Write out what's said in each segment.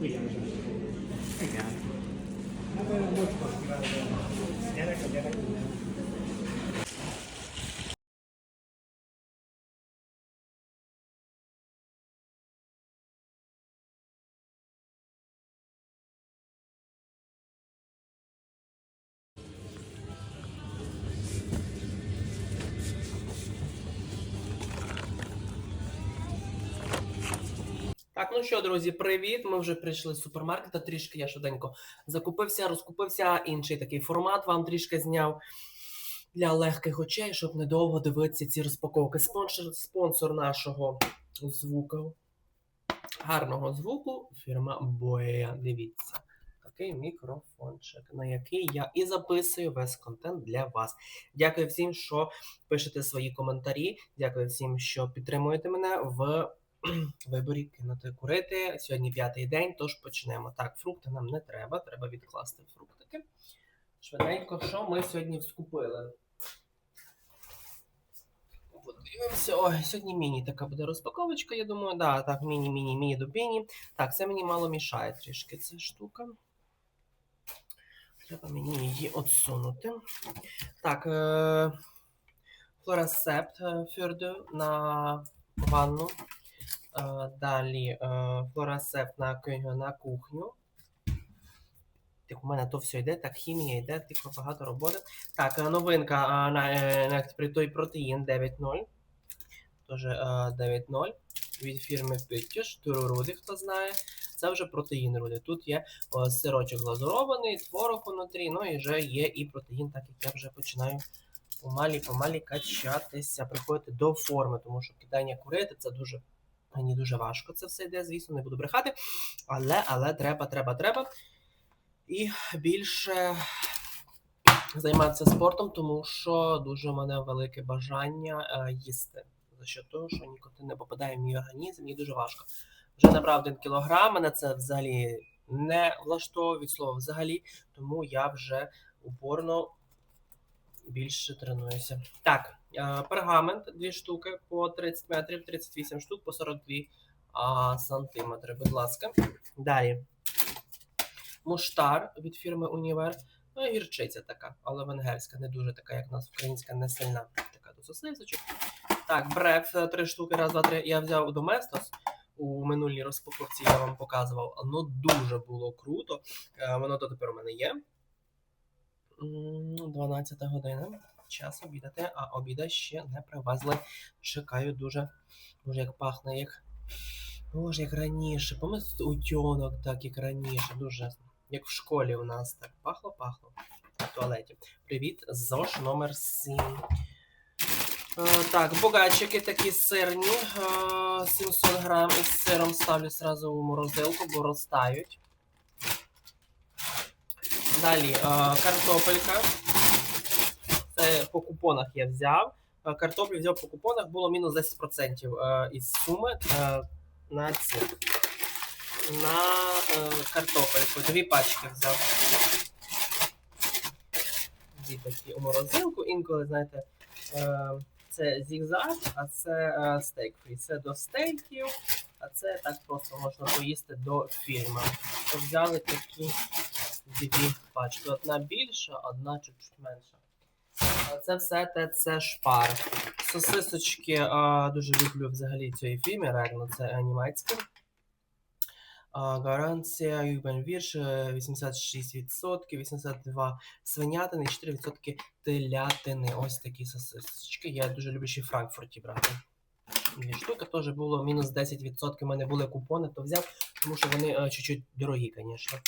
Igen. Hát olyan mocskos kiváló. Gyerek a gyerek. Так, ну що, друзі, привіт. Ми вже прийшли з супермаркета. Трішки я швиденько закупився, розкупився. Інший такий формат вам трішки зняв для легких очей, щоб недовго дивитися ці розпаковки. Спонсор, спонсор нашого звуку, гарного звуку, фірма Боя. Дивіться. Такий мікрофончик, на який я і записую весь контент для вас. Дякую всім, що пишете свої коментарі. Дякую всім, що підтримуєте мене в виборі кинути курити. Сьогодні п'ятий день, тож почнемо. Так, фрукти нам не треба, треба відкласти фруктики. Швиденько, що ми сьогодні скупили? Подивимося. Ой, сьогодні міні така буде розпаковочка, я думаю. Да, так, міні, міні, до міні. Так, це мені мало мішає трішки ця штука. Треба мені її отсунути. Так, е- флорасепт е, на ванну. Е, Далі е, флорасепт на, на кухню. У мене то все йде, так, хімія йде, тільки багато роботи. Так, е, новинка на, той протеїн 9.0. Тоже е, 9.0 від фірми Питтєш, Туруруди, хто знає. Це вже протеїн руди. Тут є о, сирочок глазурований, творог внутрі, ну і вже є і протеїн, так як я вже починаю помалі-помалі качатися, приходити до форми, тому що кидання курити це дуже мені дуже важко це все йде, звісно, не буду брехати. Але, але треба, треба, треба. І більше займатися спортом, тому що дуже в мене велике бажання е, їсти. За що того, що нікотин не попадає в мій організм, мені дуже важко. Вже набрав один кілограм, мене це взагалі не влаштовує від слова взагалі, тому я вже упорно більше тренуюся. Так, пергамент, дві штуки по 30 метрів, 38 штук по 42 сантиметри, будь ласка. Далі. Муштар від фірми Універ. Ну, гірчиця така, але венгерська, не дуже така, як у нас українська, не сильна. Така до сосисочок. Так, бреф, е, три штуки, раз, два, три. Я взяв Доместос. У минулій розпаковці я вам показував. Воно дуже було круто. Е, Воно то тепер у мене є. 12 година. Час обідати, а обіда ще не привезли. Чекаю дуже. Боже, як пахне, як. Боже, як раніше. Пам'ятаєте, утюнок, так як раніше. Дуже. Як в школі у нас так пахло-пахло в туалеті. Привіт, ЗОЖ номер 7. Е, так, богачики такі сирні. Е, 700 грам із сиром ставлю сразу у морозилку, бо розтають. Далі е, картопелька. Це по купонах я взяв. Е, Картоплю взяв по купонах, було мінус 10% е, із суми е, на ці. На картопельку. Дві пачки взяв. Дві такі у морозилку. Інколи, знаєте, це зігзаг, а це стейк. Це до стейків, а це так просто можна поїсти до фільму. Взяли такі дві пачки. Одна більша, одна чуть-чуть менша. Це все те це шпар. Сосисочки а, дуже люблю взагалі цієї фільми, реально це німецькі. А, Гарантія Юбенвірш 86%, 82 свинятини, 4% телятини. Ось такі сосисочки. Я дуже люблю ще в Франкфурті брати. Дві штуки теж було мінус 10%. У мене були купони, то взяв, тому що вони е, чуть-чуть дорогі, звісно.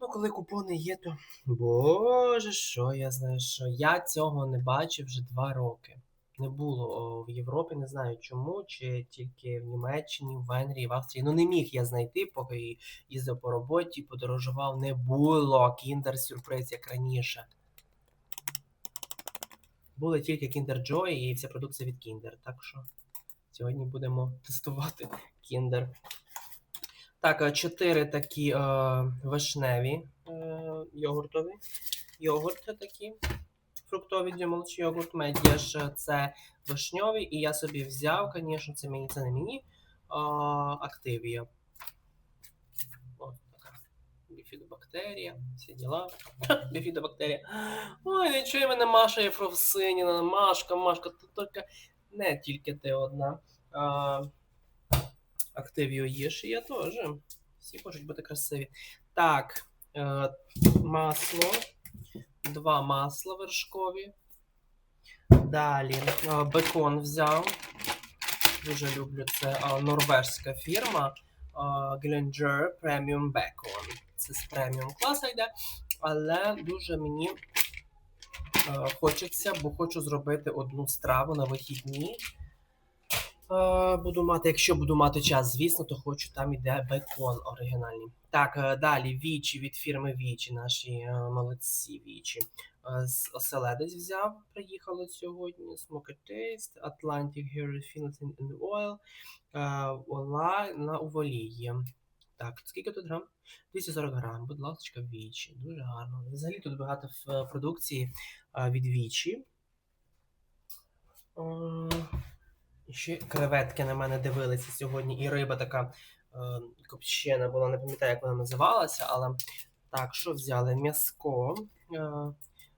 Ну, коли купони є, то. Боже, що я знаю, що я цього не бачив вже два роки. Не було в Європі, не знаю чому, чи тільки в Німеччині, в Венгрії, в Австрії. Ну не міг я знайти, поки їздив по роботі, подорожував. Не було кіндер сюрприз, як раніше. Були тільки Kinder Joy і вся продукція від Kinder. Так що сьогодні будемо тестувати Kinder. Так, е, чотири такі е, вишневі е, йогуртові. Йогурти такі. Фруктові дюмолч йогурт медіаш це вишньові. І я собі взяв, звісно, це мені це не мені. А, Активія. біфідобактерія, всі діла. Біфідобактерія. Ой, нічого мене Маша Єфровсиніна, Машка, Машка, тут тільки не тільки ти одна. А, Активію їж, і я теж. Всі хочуть бути красиві. Так, е, масло. Два масла вершкові. Далі е, бекон взяв. Дуже люблю це е, норвежська фірма. Glenger Premium Bacon. Це з преміум класу йде, але дуже мені хочеться, бо хочу зробити одну страву на вихідні. Е, буду мати, якщо буду мати час, звісно, то хочу там іде бекон оригінальний. Так, е, далі Вічі від фірми Вічі, наші е, молодці Вічі. З оселедець взяв, приїхало сьогодні. Smoker Taste, Atlantic Hair Refined in Oil, Ола на уволії. Так, скільки тут грам? 240 грам, будь ласка, Вічі. Дуже гарно. Взагалі тут багато в продукції від Вічі. І Ще креветки на мене дивилися сьогодні, і риба така е, копчена була, не пам'ятаю, як вона називалася, але так, що взяли? М'яско. Е,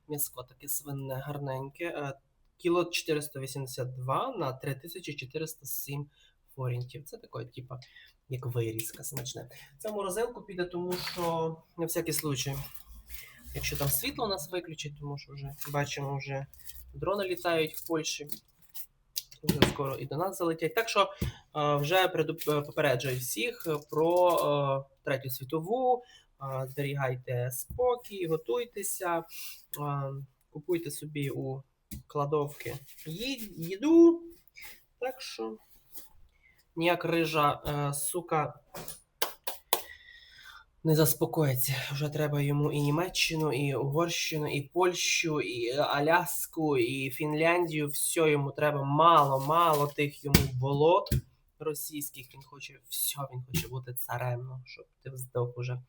м'яско таке свинне, гарненьке. Е, кіло 482 на 3407 форінтів. Це таке, типа, як вирізка смачне. Це морозилку піде, тому що на всякий случай. Якщо там світло у нас виключить, тому що вже бачимо, вже дрони літають в Польщі. Дуже скоро і до нас залетять. Так що е, вже е, попереджую всіх про е, третю світову. Зберігайте спокій, готуйтеся, купуйте собі у кладовки їду. Так що ніяк рижа сука не заспокоїться. Вже треба йому і Німеччину, і Угорщину, і Польщу, і Аляску, і Фінляндію. Все йому треба мало, мало тих йому болот російських. Він хоче все, він хоче бути царем, ну, щоб ти здох уже.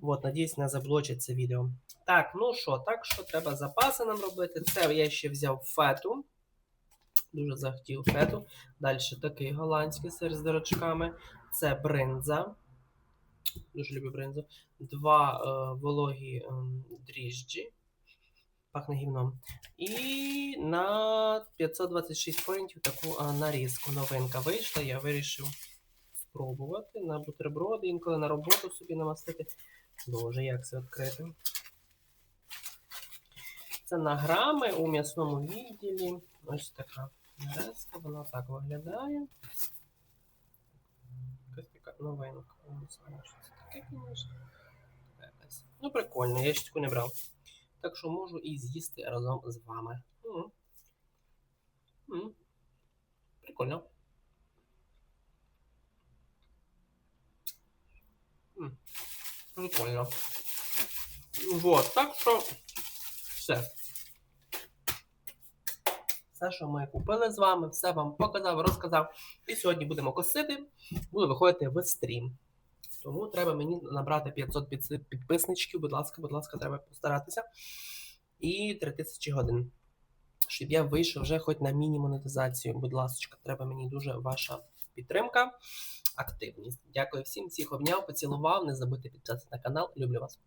От, надіюсь, не заблочить це відео. Так, ну що, так що треба запаси нам робити. Це я ще взяв фету. Дуже захотів фету. Далі такий голландський сир з дирочками. Це бринза. Дуже люблю бринзу. Два е, вологі ем, дріжджі. Пахне гівном. І на 526 форінтів таку е, нарізку. Новинка вийшла. Я вирішив спробувати на бутерброди, інколи на роботу собі намастити. Боже, як це відкрити? Це на грами у м'ясному відділі. Ось така нарезка, вона так виглядає. Новинка. Таке, звісно. Ну, прикольно, я ще таку не брав. Так що можу і з'їсти разом з вами. М. М. Прикольно. М. Прикольно. Вот, так що все. Все, що ми купили з вами, все вам показав, розказав. І сьогодні будемо косити, буду виходити в стрім. Тому треба мені набрати 500 підписничків. Будь ласка, будь ласка, треба постаратися. І 3000 годин. Щоб я вийшов вже хоч на міні-монетизацію. Будь ласка, треба мені дуже ваша підтримка, активність. Дякую всім, всіх обняв, поцілував. Не забудьте підписатися на канал. Люблю вас.